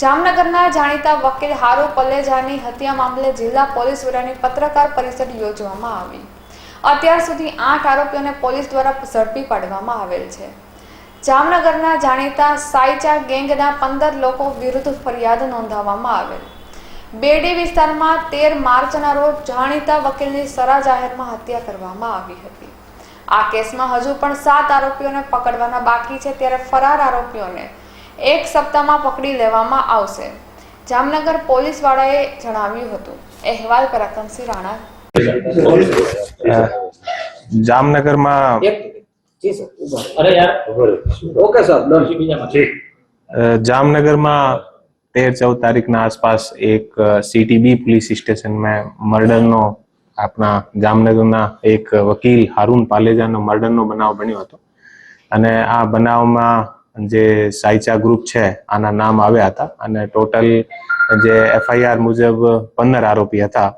જામનગરના જાણીતા વકીલ હારો પલેજાની હત્યા મામલે જિલ્લા પોલીસ વડાની પત્રકાર પરિષદ યોજવામાં આવી. અત્યાર સુધી આઠ આરોપીઓને પોલીસ દ્વારા ઝડપી પાડવામાં આવેલ છે. જામનગરના જાણીતા સાયચા ગેંગના પંદર લોકો વિરુદ્ધ ફરિયાદ નોંધાવવામાં આવેલ. બેડી વિસ્તારમાં તેર માર્ચના રોજ જાણીતા વકીલની સરા જાહેરમાં હત્યા કરવામાં આવી હતી. આ કેસમાં હજુ પણ સાત આરોપીઓને પકડવાના બાકી છે, ત્યારે ફરાર આરોપીઓને એક સપ્તાહમાં પકડી લેવામાં આવશે. જામનગર પોલીસવાળાએ જણાવ્યું હતું. અહેવાલ પરાક્રમસિંહ રાણા. જામનગરમાં જામનગરમાં તેર ચૌદ તારીખના આસપાસ એક સીટીબી પોલીસ સ્ટેશનમાં મર્ડરનો આપણા જામનગરના એક વકીલ હારુન પાલેજાનો મર્ડરનો બનાવ બન્યો હતો. અને આ બનાવમાં જે સાયચા ગ્રુપ છે, આના નામ આવ્યા હતા. અને ટોટલ જે એફઆઈઆર મુજબ પંદર આરોપી હતા.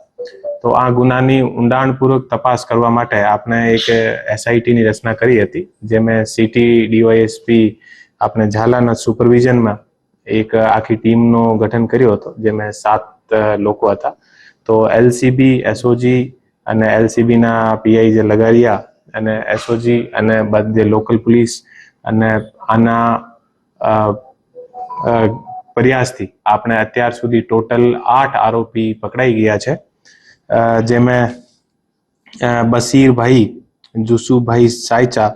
તો આ ગુનાની ઊંડાણપૂર્વક તપાસ કરવા માટે આપણે એક એસઆઈટીની રચના કરી હતી જેમાં સિટી ડીવાયએસપી આપણે ઝાલાના સુપરવિઝનમાં એક આખી ટીમનો ગઠન કર્યું હતું જેમાં સાત લોકો હતા. તો એલસીબી એસઓજી અને એલસીબીના પીઆઈ જે લગાડ્યા અને એસઓજી અને બધે લોકલ પોલીસ અને આના પ્રયાસથી આપણે અત્યાર સુધી ટોટલ આઠ આરોપી પકડાઈ ગયા છે. જેમાં બસીરભાઈ જુસુભાઈ સાયચા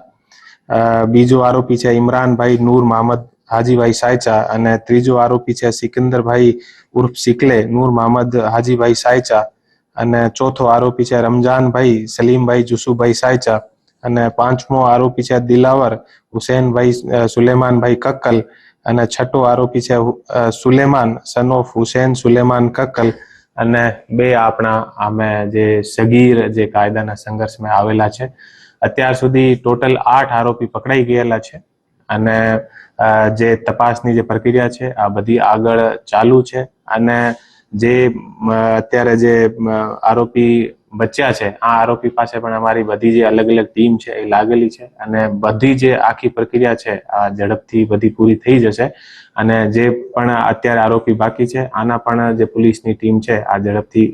બીજો આરોપી છે ઇમરાનભાઈ નૂર મહમદ હાજીભાઈ સાયચા અને ત્રીજો આરોપી છે સિકંદરભાઈ ઉર્ફ સિકલે, નૂર મહમદ હાજીભાઈ સાયચા અને ચોથો આરોપી છે રમજાનભાઈ સલીમભાઈ જુસુભાઈ સાયચા. અને પાંચમો આરોપી છે દિલાવર, હુસેનભાઈ સુલેમાનભાઈ કક્કલ અને છઠ્ઠો આરોપી છે સુલેમાન સન ઓફ હુસેન સુલેમાન કક્કલ. અને બે આપણા આમે જે સગીર, જે કાયદાના સંઘર્ષમાં આવેલા છે. અત્યાર સુધી ટોટલ આઠ આરોપી પકડાઈ ગયેલા છે અને જે તપાસની જે પ્રક્રિયા છે, આ બધી આગળ ચાલુ છે. અને જે અત્યારે જે આરોપી બચ્યા છે, આ આરોપી પાસે પણ અમારી બધી જે અલગ અલગ ટીમ છે એ લાગેલી છે અને બધી જે આખી પ્રક્રિયા છે, આ ઝડપથી બધી પૂરી થઈ જશે અને જે પણ અત્યારે આરોપી બાકી છે, આના પણ જે પોલીસની ટીમ છે, આ ઝડપથી